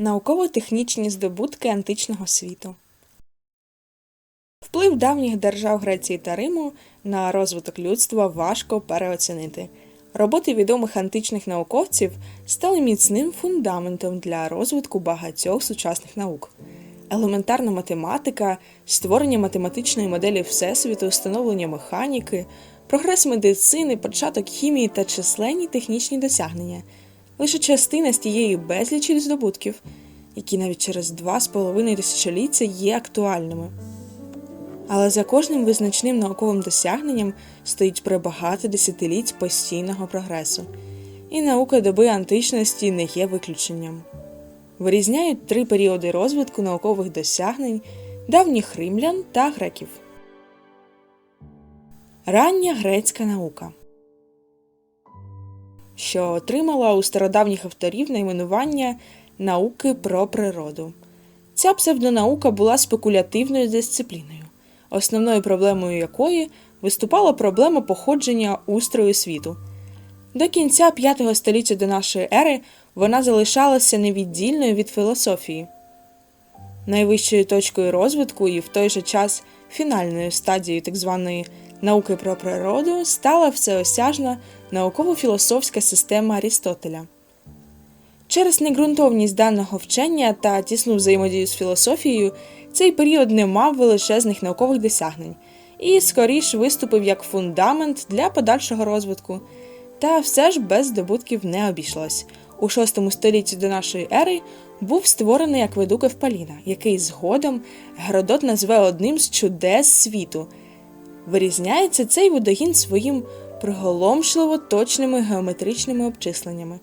Науково-технічні здобутки античного світу. Вплив давніх держав Греції та Риму на розвиток людства важко переоцінити. Роботи відомих античних науковців стали міцним фундаментом для розвитку багатьох сучасних наук. Елементарна математика, створення математичної моделі Всесвіту, встановлення механіки, прогрес медицини, початок хімії та численні технічні досягнення лише частина з тієї безлічі здобутків, які навіть через два з половиною тисячоліття є актуальними. Але за кожним визначним науковим досягненням стоїть пребагато десятиліть постійного прогресу, і наука доби античності не є виключенням. Вирізняють три періоди розвитку наукових досягнень давніх римлян та греків. Рання грецька наука, що отримала у стародавніх авторів найменування науки про природу. Ця псевдонаука була спекулятивною дисципліною, основною проблемою якої виступала проблема походження устрою світу. До кінця V століття до нашої ери вона залишалася невіддільною від філософії. Найвищою точкою розвитку і в той же час фінальною стадією так званої науки про природу стала всеосяжна науково-філософська система Арістотеля. Через неґрунтовність даного вчення та тісну взаємодію з філософією цей період не мав величезних наукових досягнень і скоріш виступив як фундамент для подальшого розвитку. Та все ж без здобутків не обійшлось. У VI столітті до нашої ери був створений акведук Евпаліна, який згодом Геродот назве одним з чудес світу. Вирізняється цей водогін своїм приголомшливо точними геометричними обчисленнями,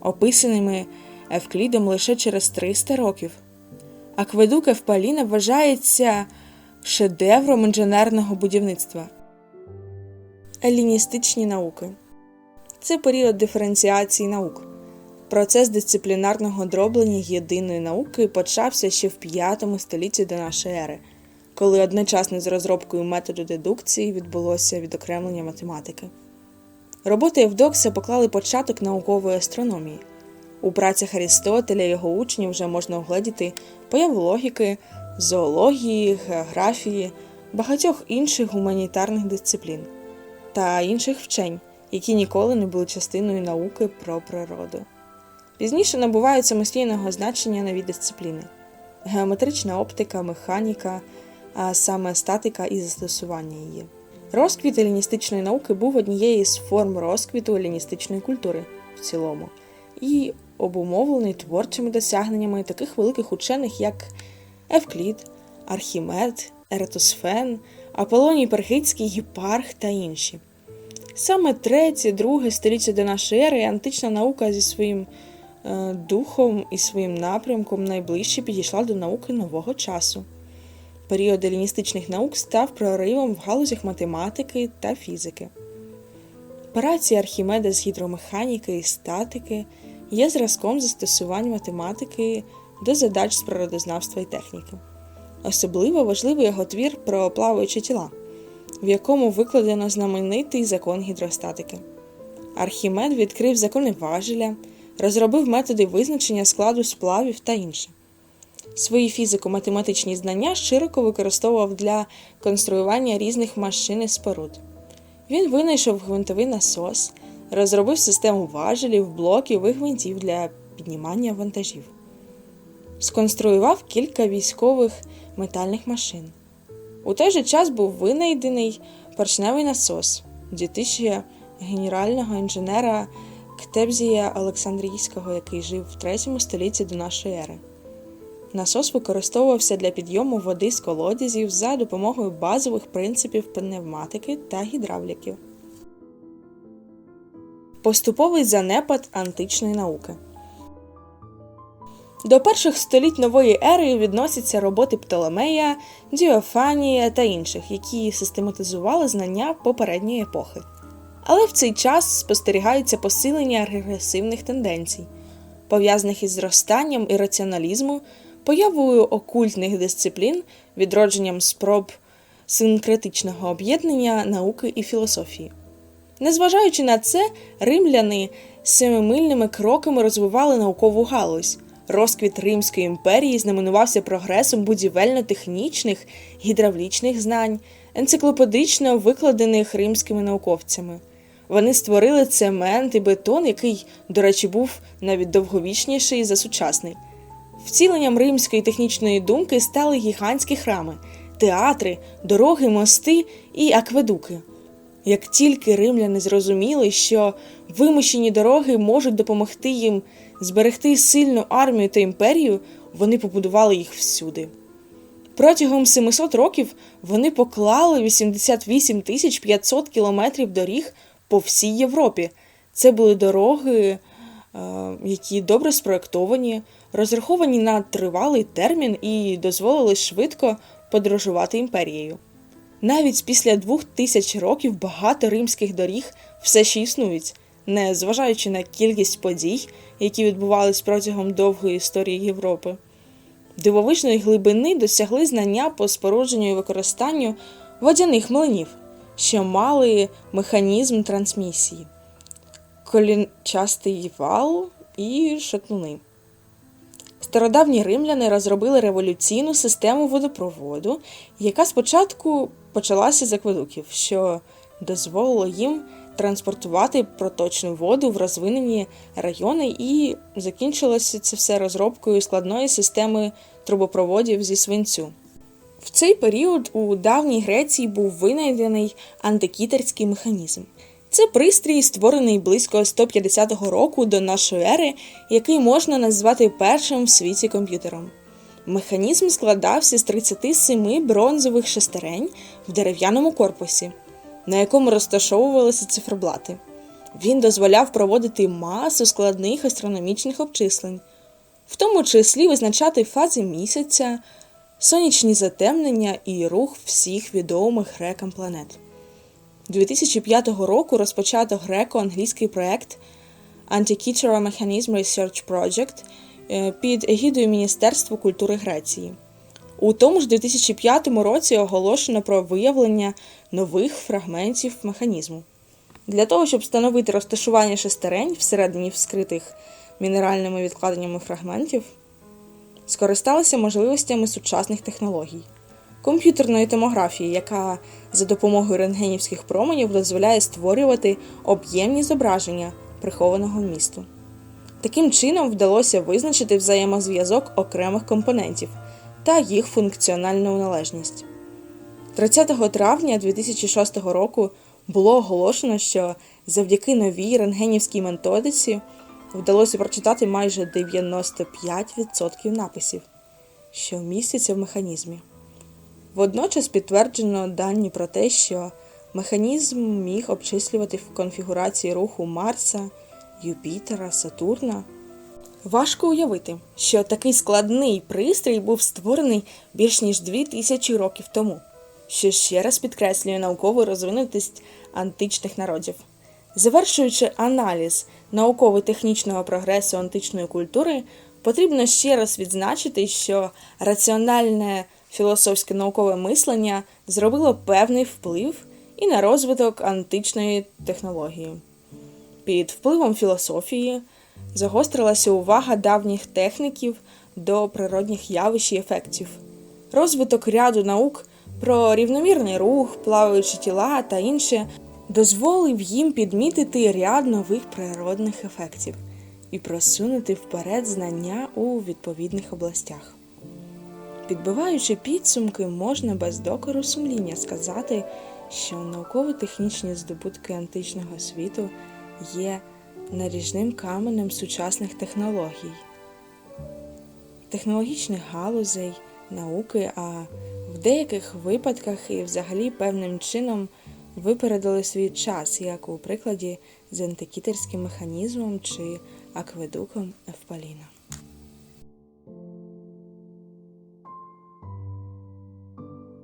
описаними Евклідом лише через 300 років. Акведук Евпаліна вважається шедевром інженерного будівництва. Еліністичні науки це період диференціації наук. Процес дисциплінарного дроблення єдиної науки почався ще в V столітті до нашої ери, коли одночасно з розробкою методу дедукції відбулося відокремлення математики. Роботи Евдокса поклали початок наукової астрономії. У працях Арістотеля і його учнів вже можна огледіти появу логіки, зоології, географії, багатьох інших гуманітарних дисциплін та інших вчень, які ніколи не були частиною науки про природу. Пізніше набувають самостійного значення нові дисципліни геометрична оптика, механіка, а саме статика і застосування її. Розквіт еліністичної науки був однією з форм розквіту еліністичної культури в цілому і обумовлений творчими досягненнями таких великих учених, як Евклід, Архімед, Ератосфен, Аполоній Перхицький, Гіпарх та інші. Саме третє, друге століття до нашої ери антична наука зі своїм е, духом і своїм напрямком найближче підійшла до науки нового часу. Період еліністичних наук став проривом в галузях математики та фізики. Операції Архімеда з гідромеханіки і статики є зразком застосувань математики до задач з природознавства і техніки. Особливо важливий його твір про плаваючі тіла, в якому викладено знаменитий закон гідростатики. Архімед відкрив закони важеля, розробив методи визначення складу сплавів та інше. Свої фізико-математичні знання широко використовував для конструювання різних машин і споруд. Він винайшов гвинтовий насос, розробив систему важелів, блоків і гвинтів для піднімання вантажів, сконструював кілька військових метальних машин. У той же час був винайдений поршневий насос 2000 генерального інженера Ктебзія Олександрійського, який жив в 3 столітті до нашої ери. Насос використовувався для підйому води з колодязів за допомогою базових принципів пневматики та гідравліки. Поступовий занепад античної науки. До перших століть нової ери відносяться роботи Птолемея, Діофанія та інших, які систематизували знання попередньої епохи. Але в цей час спостерігається посилення регресивних тенденцій, пов'язаних із зростанням ірраціоналізму, появою окультних дисциплін, відродженням спроб синкретичного об'єднання науки і філософії. Незважаючи на це, римляни семимильними кроками розвивали наукову галузь, Розквіт Римської імперії знаменувався прогресом будівельно-технічних, гідравлічних знань, енциклопедично викладених римськими науковцями. Вони створили цемент і бетон, який, до речі, був навіть довговічніший за сучасний. Вціленням римської технічної думки стали гігантські храми, театри, дороги, мости і акведуки. Як тільки римляни зрозуміли, що вимушені дороги можуть допомогти їм зберегти сильну армію та імперію, вони побудували їх всюди. Протягом 700 років вони поклали 88 тисяч 500 кілометрів доріг по всій Європі. Це були дороги, які добре спроектовані, розраховані на тривалий термін і дозволили швидко подорожувати імперією. Навіть після двох тисяч років багато римських доріг все ще існують, не зважаючи на кількість подій, які відбувались протягом довгої історії Європи. Дивовижної глибини досягли знання по спорудженню і використанню водяних млинів, що мали механізм трансмісії, колінчастий вал і шатуни. Стародавні римляни розробили революційну систему водопроводу, яка спочатку почалася з акведуків, що дозволило їм транспортувати проточну воду в розвинені райони, і закінчилося це все розробкою складної системи трубопроводів зі свинцю. В цей період у давній Греції був винайдений антикітерський механізм. Це пристрій, створений близько 150 року до нашої ери, який можна назвати першим в світі комп'ютером. Механізм складався з 37 бронзових шестерень в дерев'яному корпусі, на якому розташовувалися циферблати. Він дозволяв проводити масу складних астрономічних обчислень, в тому числі визначати фази місяця, сонячні затемнення і рух всіх відомих грекам планет. 2005 року розпочато греко-англійський проект Antikythera Mechanism Research Project е, під егідою Міністерства культури Греції. У тому ж 2005 році оголошено про виявлення нових фрагментів механізму. Для того, щоб встановити розташування шестерень всередині вскритих мінеральними відкладеннями фрагментів, скористалися можливостями сучасних технологій комп'ютерної томографії, яка за допомогою рентгенівських променів дозволяє створювати об'ємні зображення прихованого місту. Таким чином вдалося визначити взаємозв'язок окремих компонентів та їх функціональну належність. 30 травня 2006 року було оголошено, що завдяки новій рентгенівській методиці вдалося прочитати майже 95% написів, що містяться в механізмі. Водночас підтверджено дані про те, що механізм міг обчислювати в конфігурації руху Марса, Юпітера, Сатурна. Важко уявити, що такий складний пристрій був створений більш ніж дві тисячі років тому, що ще раз підкреслює наукову розвинутість античних народів. Завершуючи аналіз науково-технічного прогресу античної культури, потрібно ще раз відзначити, що раціональне філософське наукове мислення зробило певний вплив і на розвиток античної технології. Під впливом філософії загострилася увага давніх техніків до природних явищ і ефектів, розвиток ряду наук про рівномірний рух, плаваючі тіла та інше дозволив їм підмітити ряд нових природних ефектів і просунути вперед знання у відповідних областях. Підбиваючи підсумки, можна без докору сумління сказати, що науково-технічні здобутки античного світу є наріжним каменем сучасних технологій, технологічних галузей, науки, а в деяких випадках і взагалі певним чином випередили свій час, як у прикладі з антикітерським механізмом чи акведуком Евпаліна.